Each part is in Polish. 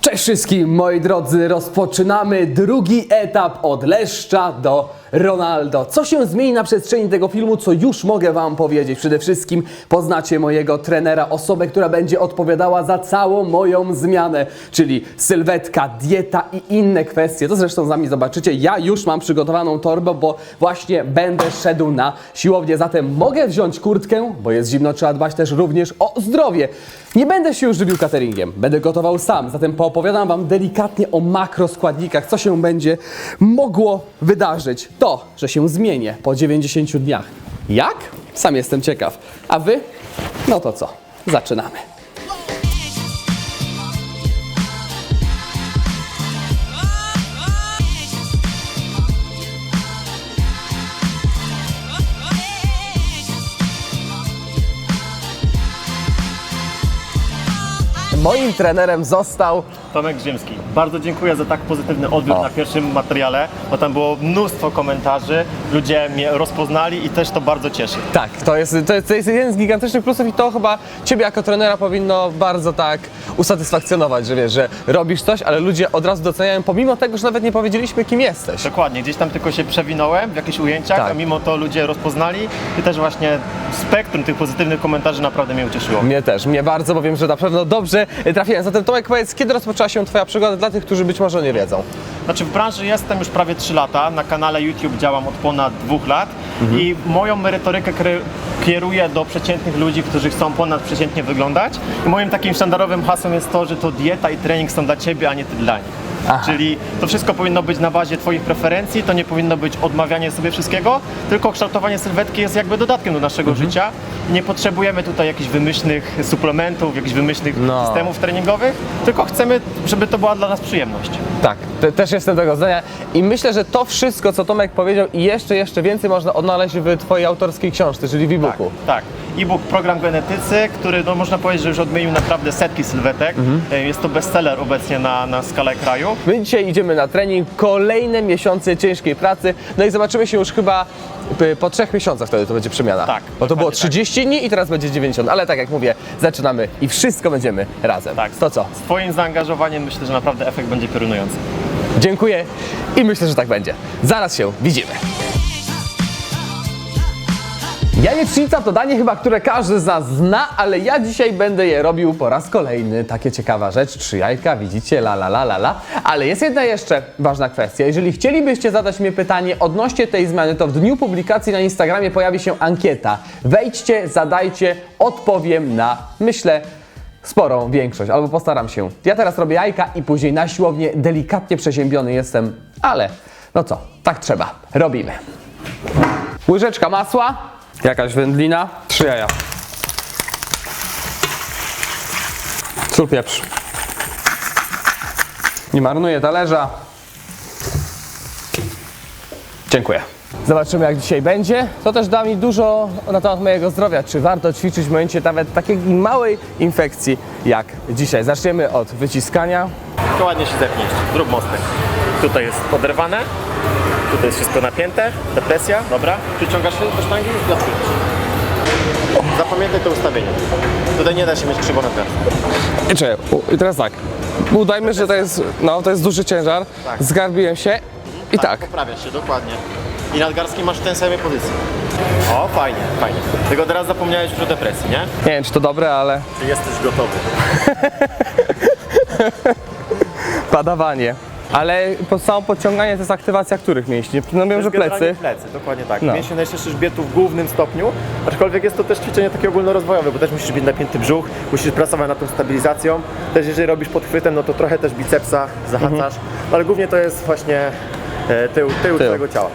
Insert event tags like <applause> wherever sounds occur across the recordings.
Cześć wszystkim moi drodzy, rozpoczynamy drugi etap od Leszcza do Ronaldo. Co się zmieni na przestrzeni tego filmu, co już mogę Wam powiedzieć? Przede wszystkim poznacie mojego trenera, osobę, która będzie odpowiadała za całą moją zmianę, czyli sylwetka, dieta i inne kwestie. To zresztą z nami zobaczycie. Ja już mam przygotowaną torbę, bo właśnie będę szedł na siłownię, zatem mogę wziąć kurtkę, bo jest zimno, trzeba dbać też również o zdrowie. Nie będę się już żywił cateringiem, będę gotował sam, zatem poopowiadam Wam delikatnie o makroskładnikach, co się będzie mogło wydarzyć. To, że się zmienię po 90 dniach. Jak? Sam jestem ciekaw. A Wy? No to co? Zaczynamy. Moim trenerem został Tomek Ziemski. Bardzo dziękuję za tak pozytywny odbiór O. na pierwszym materiale, bo tam było mnóstwo komentarzy, ludzie mnie rozpoznali i też to bardzo cieszy. Tak, to jest, to, jest, to jest jeden z gigantycznych plusów i to chyba Ciebie jako trenera powinno bardzo tak usatysfakcjonować, że wiesz, że robisz coś, ale ludzie od razu doceniają, pomimo tego, że nawet nie powiedzieliśmy, kim jesteś. Dokładnie, gdzieś tam tylko się przewinąłem w jakichś ujęciach, Tak. a mimo to ludzie rozpoznali i też właśnie spektrum tych pozytywnych komentarzy naprawdę mnie ucieszyło. Mnie też, mnie bardzo, bo wiem, że na pewno dobrze trafiłem. Zatem Tomek, powiedz, kiedy rozpoczęła się Twoja przygoda dla tych, którzy być może nie wiedzą? Znaczy w branży jestem już prawie 3 lata, na kanale YouTube działam od ponad 2 lat Mhm. i moją merytorykę kieruję do przeciętnych ludzi, którzy chcą ponadprzeciętnie wyglądać. I moim takim sztandarowym hasłem jest to, że to dieta i trening są dla Ciebie, a nie Ty dla nich. Aha. Czyli to wszystko powinno być na bazie Twoich preferencji, to nie powinno być odmawianie sobie wszystkiego, tylko kształtowanie sylwetki jest jakby dodatkiem do naszego Mhm. życia. Nie potrzebujemy tutaj jakichś wymyślnych suplementów, jakichś wymyślnych No. systemów treningowych, tylko chcemy, żeby to była dla nas przyjemność. Tak, te, też jestem tego zdania i myślę, że to wszystko, co Tomek powiedział i jeszcze, jeszcze więcej można odnaleźć w Twojej autorskiej książce, czyli w e-booku. Tak. E-book Program Genetycy, który no, można powiedzieć, że już odmienił naprawdę setki sylwetek. Mhm. E, Jest to bestseller obecnie na, na skalę kraju. My dzisiaj idziemy na trening, kolejne miesiące ciężkiej pracy, no i zobaczymy się już chyba y, po trzech miesiącach wtedy to będzie przemiana. Tak, Bo to było dokładnie 30 dni i teraz będzie 90, ale tak jak mówię, zaczynamy i wszystko będziemy razem. Tak. To co? Z Twoim zaangażowaniem myślę, że naprawdę efekt będzie piorunujący. Dziękuję i myślę, że tak będzie. Zaraz się widzimy. Jajecznica to danie chyba, które każdy z nas zna, ale ja dzisiaj będę je robił po raz kolejny. Takie ciekawa rzecz, trzy jajka, widzicie, la la la la la. Ale jest jedna jeszcze ważna kwestia. Jeżeli chcielibyście zadać mi pytanie odnośnie tej zmiany, to w dniu publikacji na Instagramie pojawi się ankieta. Wejdźcie, zadajcie, odpowiem na, myślę, sporą większość, albo postaram się. Ja teraz robię jajka i później na siłownię delikatnie przeziębiony jestem, ale no co, tak trzeba. Robimy. Łyżeczka masła, jakaś wędlina, trzy jaja. Sól, pieprz. Nie marnuję talerza. Dziękuję. Zobaczymy jak dzisiaj będzie. To też da mi dużo na temat mojego zdrowia. Czy warto ćwiczyć w momencie nawet takiej małej infekcji jak dzisiaj. Zaczniemy od wyciskania. To ładnie się zepnij. Zrób mostek. Tutaj jest poderwane, tutaj jest wszystko napięte, depresja, dobra. Przyciągasz się do sztangi i odpychasz. Zapamiętaj to ustawienie. Tutaj nie da się mieć krzywo nadgarstka. I czekaj, u- i teraz tak. Udajmy, że to jest, no, to jest duży ciężar. Tak. Zgarbiłem się i tak. Poprawiasz się, dokładnie. I nadgarstki masz w tej samej pozycji. O, fajnie, fajnie. Tylko teraz zapomniałeś już o depresji, nie? Nie wiem, czy to dobre, ale Czy jesteś gotowy? <laughs> padawanie. Ale po samo podciąganie to jest aktywacja których mięśni? No wiem, że plecy. plecy, dokładnie tak. No. Mięśnie najszerszy grzbietu w głównym stopniu, aczkolwiek jest to też ćwiczenie takie ogólnorozwojowe, bo też musisz mieć napięty brzuch, musisz pracować nad tą stabilizacją. Też jeżeli robisz podchwytem, no to trochę też bicepsa zahaczasz, ale głównie to jest właśnie e, tył, tył, Tył. twojego ciała.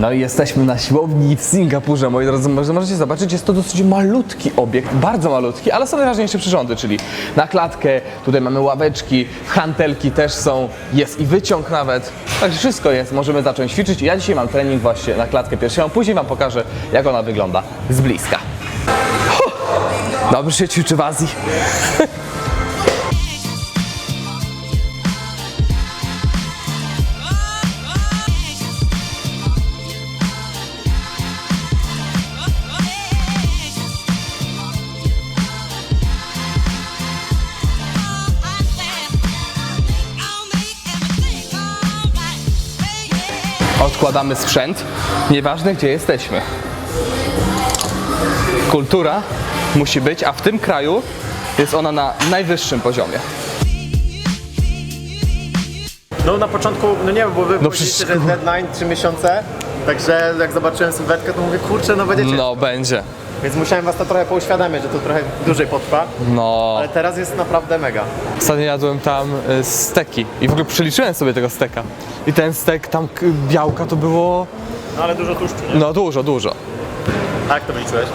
No i jesteśmy na siłowni w Singapurze, moi drodzy. Może- Możecie zobaczyć, jest to dosyć malutki obiekt, bardzo malutki, ale są najważniejsze przyrządy, czyli na klatkę, tutaj mamy ławeczki, hantelki też są, jest i wyciąg nawet. Także wszystko jest, możemy zacząć ćwiczyć. Ja dzisiaj mam trening właśnie na klatkę piersiową, później Wam pokażę, jak ona wygląda z bliska. Huh! Dobrze się ćwiczy w Azji. <laughs> Odkładamy sprzęt, nieważne gdzie jesteśmy. Kultura musi być, a w tym kraju jest ona na najwyższym poziomie. No na początku, no nie wiem, bo wy No przecież- że deadline 3 miesiące, także jak zobaczyłem sylwetkę, to mówię, kurczę, no będziecie. No będzie. Więc musiałem was to trochę pouświadamiać, że to trochę dłużej potrwa, No. ale teraz jest naprawdę mega. Ostatnio jadłem tam y, steki i w ogóle przeliczyłem sobie tego steka. I ten stek, tam k- białka to było No ale dużo tłuszczu, nie? no dużo, dużo. A jak to wyliczyłeś?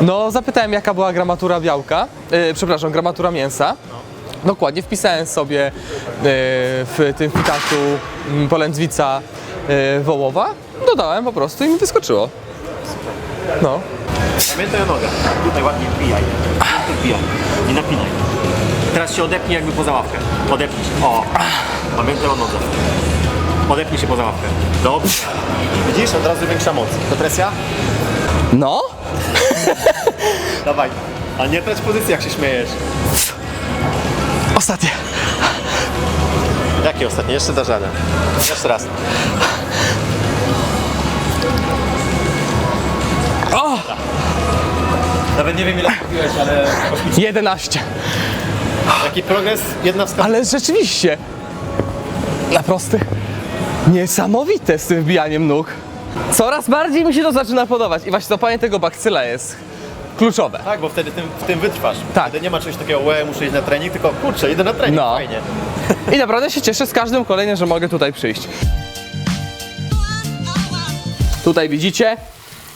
No zapytałem jaka była gramatura białka, y, przepraszam, gramatura mięsa. Dokładnie wpisałem sobie y, w tym fitatu mm, polędwica y, wołowa, dodałem po prostu i mi wyskoczyło. No. Pamiętaj o nogę. Tutaj ładnie wbijaj. Tu wbijaj. Nie napinaj. Teraz się odepnij jakby poza ławkę. Odepnij się. O. Pamiętaj o nodze. Odepnij się poza ławkę. Dobrze. Widzisz? Od razu większa moc. To presja? No? <laughs> Dawaj. A nie trać pozycji jak się śmiejesz. Ostatnie. Jakie ostatnie? Jeszcze dasz radę. Jeszcze raz. O! Nawet nie wiem ile kupiłeś, ale 11. jaki progres, jedna wskazówka. Ale rzeczywiście, na prostych, niesamowite z tym wbijaniem nóg. Coraz bardziej mi się to zaczyna podobać i właśnie zapalenie tego bakcyla jest kluczowe. Tak, bo wtedy tym, w tym wytrwasz. Tak. Wtedy nie ma czegoś takiego, łe, muszę iść na trening, tylko kurczę, idę na trening, No. fajnie. <laughs> I naprawdę się cieszę z każdym kolejnym, że mogę tutaj przyjść. Tutaj widzicie,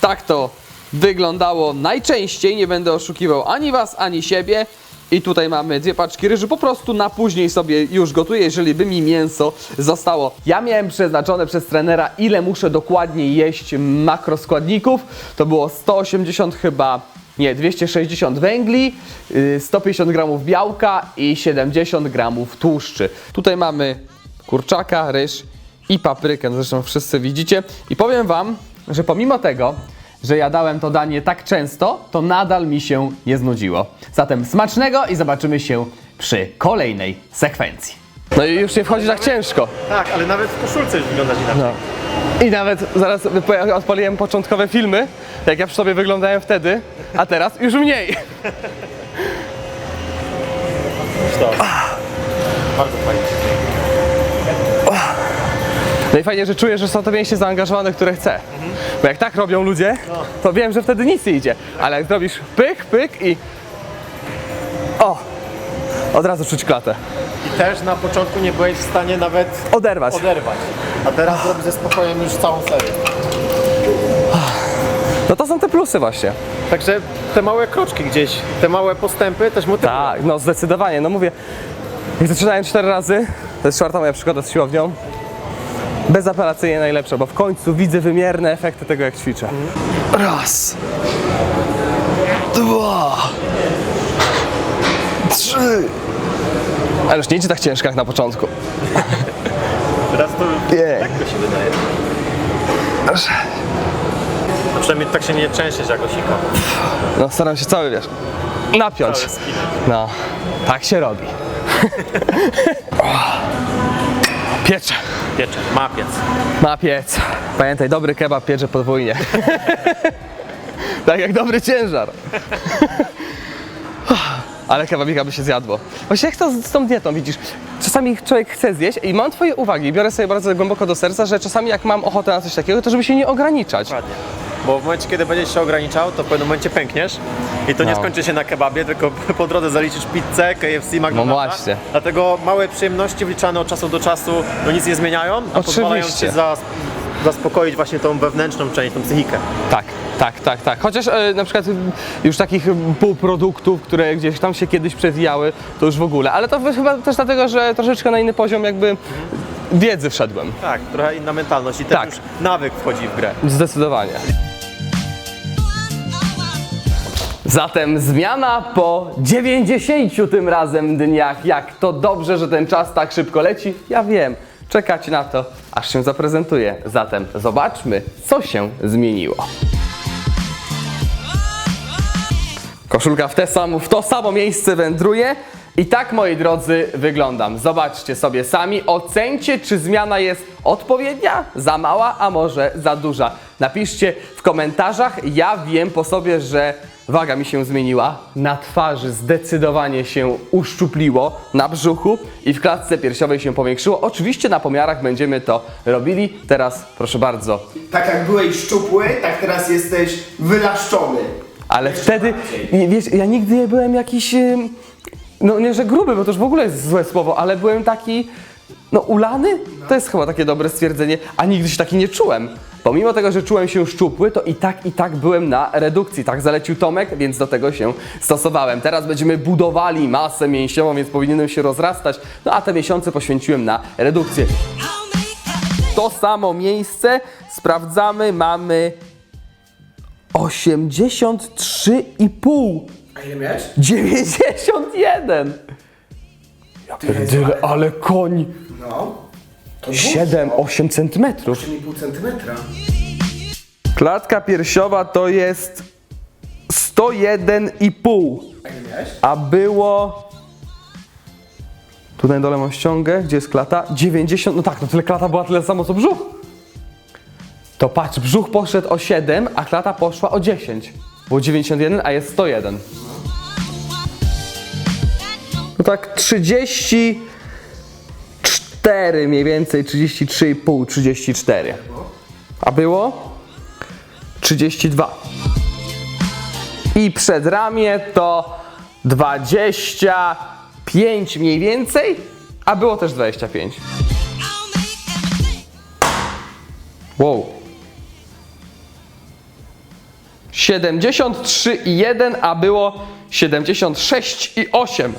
tak to wyglądało najczęściej, nie będę oszukiwał ani was, ani siebie. I tutaj mamy dwie paczki ryżu, po prostu na później sobie już gotuję, jeżeli by mi mięso zostało. Ja miałem przeznaczone przez trenera, ile muszę dokładnie jeść makroskładników. To było 180 chyba nie, 260 węgli, y, 150 gramów białka i 70 gramów tłuszczy. Tutaj mamy kurczaka, ryż i paprykę, zresztą wszyscy widzicie. I powiem Wam, że pomimo tego, że jadałem to danie tak często, to nadal mi się nie znudziło. Zatem smacznego i zobaczymy się przy kolejnej sekwencji. No i już nie wchodzi tak ciężko. Tak, ale nawet w koszulce już wyglądasz inaczej. No. I nawet zaraz odpaliłem początkowe filmy, jak ja przy sobie wyglądałem wtedy, a teraz już mniej. To. <laughs> Bardzo fajnie. No i fajnie, że czuję, że są to mięśnie zaangażowane, które chcę. Bo jak tak robią ludzie, to wiem, że wtedy nic nie idzie. Ale jak zrobisz pyk, pyk i... O! Od razu czuć klatę. I też na początku nie byłeś w stanie nawet Oderwać. oderwać. A teraz robisz ze spokojem już całą serię. No to są te plusy właśnie. Także te małe kroczki gdzieś, te małe postępy też motywują. Tak, no zdecydowanie. No mówię, jak zaczynałem cztery razy, to jest czwarta moja przygoda z siłownią, bezapelacyjnie najlepsza, bo w końcu widzę wymierne efekty tego, jak ćwiczę. Raz. Dwa. Trzy. Ale już nie idzie tak ciężko jak na początku. <laughs> Teraz to Nie. lekko się wydaje. No przynajmniej tak się nie trzęsiesz jak osika. No staram się cały, wiesz, napiąć. Cały. No, tak się robi. <laughs> Piecze. Piecze, ma piec. Ma piec. Pamiętaj, dobry kebab piecze podwójnie. <laughs> tak jak dobry ciężar. Ale kebabika by się zjadło. Właśnie jak to z, z tą dietą, widzisz? Czasami człowiek chce zjeść i mam twoje uwagi biorę sobie bardzo głęboko do serca, że czasami jak mam ochotę na coś takiego, to żeby się nie ograniczać. Dokładnie. Bo w momencie, kiedy będziesz się ograniczał, to w pewnym momencie pękniesz i to nie No. skończy się na kebabie, tylko <laughs> po drodze zaliczysz pizzę, KFC, McDonald's. No właśnie. Dlatego małe przyjemności wliczane od czasu do czasu no nic nie zmieniają, a pozwalają Oczywiście. ci zas- zaspokoić właśnie tą wewnętrzną część, tą psychikę. Tak, tak, tak, tak. Chociaż e, na przykład już takich półproduktów, które gdzieś tam się kiedyś przewijały, to już w ogóle. Ale to chyba też dlatego, że troszeczkę na inny poziom jakby wiedzy wszedłem. Tak, trochę inna mentalność i też Tak. już nawyk wchodzi w grę. Zdecydowanie. Zatem zmiana po 90 tym razem dniach. Jak to dobrze, że ten czas tak szybko leci. Ja wiem, czekacie na to, aż się zaprezentuje. Zatem zobaczmy, co się zmieniło. Koszulka w, te samo, w to samo miejsce wędruje I tak, moi drodzy, wyglądam. Zobaczcie sobie sami, ocencie, czy zmiana jest odpowiednia, za mała, a może za duża. Napiszcie w komentarzach. Ja wiem po sobie, że waga mi się zmieniła. Na twarzy zdecydowanie się uszczupliło, na brzuchu i w klatce piersiowej się powiększyło. Oczywiście na pomiarach będziemy to robili. Teraz, proszę bardzo, Tak jak byłeś szczupły, tak teraz jesteś wylaszczony. Ale wtedy, nie, wiesz, ja nigdy nie byłem jakiś, ym, no nie, że gruby, bo to już w ogóle jest złe słowo, ale byłem taki, no ulany? To jest chyba takie dobre stwierdzenie, a nigdy się taki nie czułem. Pomimo tego, że czułem się szczupły, to i tak, i tak byłem na redukcji. Tak zalecił Tomek, więc do tego się stosowałem. Teraz będziemy budowali masę mięśniową, więc powinienem się rozrastać. No a te miesiące poświęciłem na redukcję. To samo miejsce sprawdzamy, mamy 83,5. A ile miałeś? 91! Ja pierdolę, ale koń! No. To 7-8 centymetrów. 3,5 centymetra. Klatka piersiowa to jest 101,5. A ile miałeś? A było... Tutaj na dole mam ściągę, gdzie jest klata? 90, no tak, no tyle klata była tyle samo co brzuch. To patrz, brzuch poszedł o 7, a klata poszła o 10. Było 91, a jest 101. No tak 34 mniej więcej, 33,5, 34. A było? 32. I przedramię to 25 mniej więcej, a było też 25. Wow. 73,1, a było 76,8.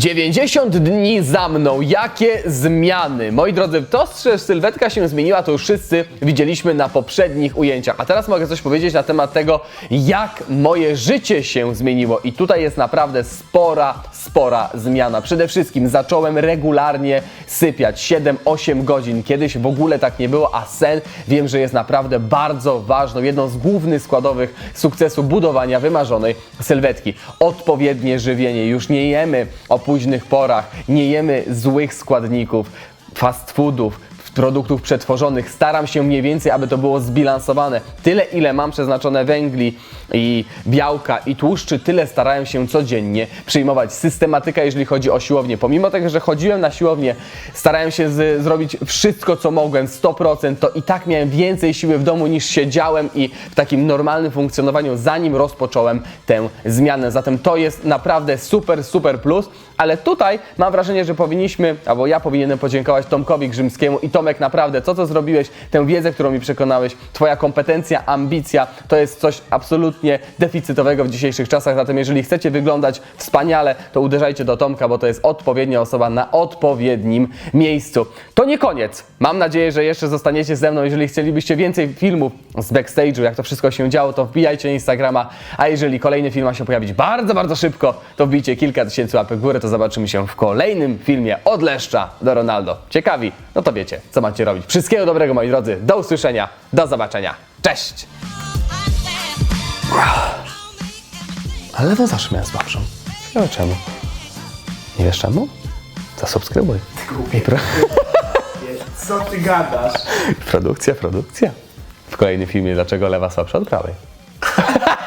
Dziewięćdziesiąt dni za mną. Jakie zmiany? Moi drodzy, to, że sylwetka się zmieniła, to już wszyscy widzieliśmy na poprzednich ujęciach. A teraz mogę coś powiedzieć na temat tego, jak moje życie się zmieniło. I tutaj jest naprawdę spora, spora zmiana. Przede wszystkim zacząłem regularnie sypiać 7-8 godzin. Kiedyś w ogóle tak nie było, a sen wiem, że jest naprawdę bardzo ważną, jedną z głównych składowych sukcesu budowania wymarzonej sylwetki. Odpowiednie żywienie. Już nie jemy późnych porach, nie jemy złych składników, fast foodów, produktów przetworzonych. Staram się mniej więcej, aby to było zbilansowane. Tyle, ile mam przeznaczone węgli i białka i tłuszczy, tyle starałem się codziennie przyjmować. Systematyka, jeżeli chodzi o siłownię. Pomimo tego, że chodziłem na siłownię, starałem się z, zrobić wszystko, co mogłem, 100%, to i tak miałem więcej siły w domu niż siedziałem i w takim normalnym funkcjonowaniu, zanim rozpocząłem tę zmianę. Zatem to jest naprawdę super, super plus. Ale tutaj mam wrażenie, że powinniśmy, albo ja powinienem podziękować Tomkowi Grzymskiemu i Tomek, naprawdę, to co zrobiłeś, tę wiedzę, którą mi przekonałeś, Twoja kompetencja, ambicja, to jest coś absolutnie deficytowego w dzisiejszych czasach. Zatem jeżeli chcecie wyglądać wspaniale, to uderzajcie do Tomka, bo to jest odpowiednia osoba na odpowiednim miejscu. To nie koniec. Mam nadzieję, że jeszcze zostaniecie ze mną. Jeżeli chcielibyście więcej filmów z backstage'u, jak to wszystko się działo, to wbijajcie Instagrama, a jeżeli kolejny film ma się pojawić bardzo, bardzo szybko, to wbijcie kilka tysięcy łapek w górę, to zobaczymy się w kolejnym filmie od Leszcza do Ronaldo. Ciekawi? No to wiecie, co macie robić. Wszystkiego dobrego, moi drodzy. Do usłyszenia. Do zobaczenia. Cześć! Ale lewo zawsze miałem słabszą. Ciekawe czemu. Nie wiesz czemu? Zasubskrybuj. I pro... <laughs> Co ty gadasz? Produkcja, produkcja. W kolejnym filmie dlaczego lewa słabsza od prawej. <laughs>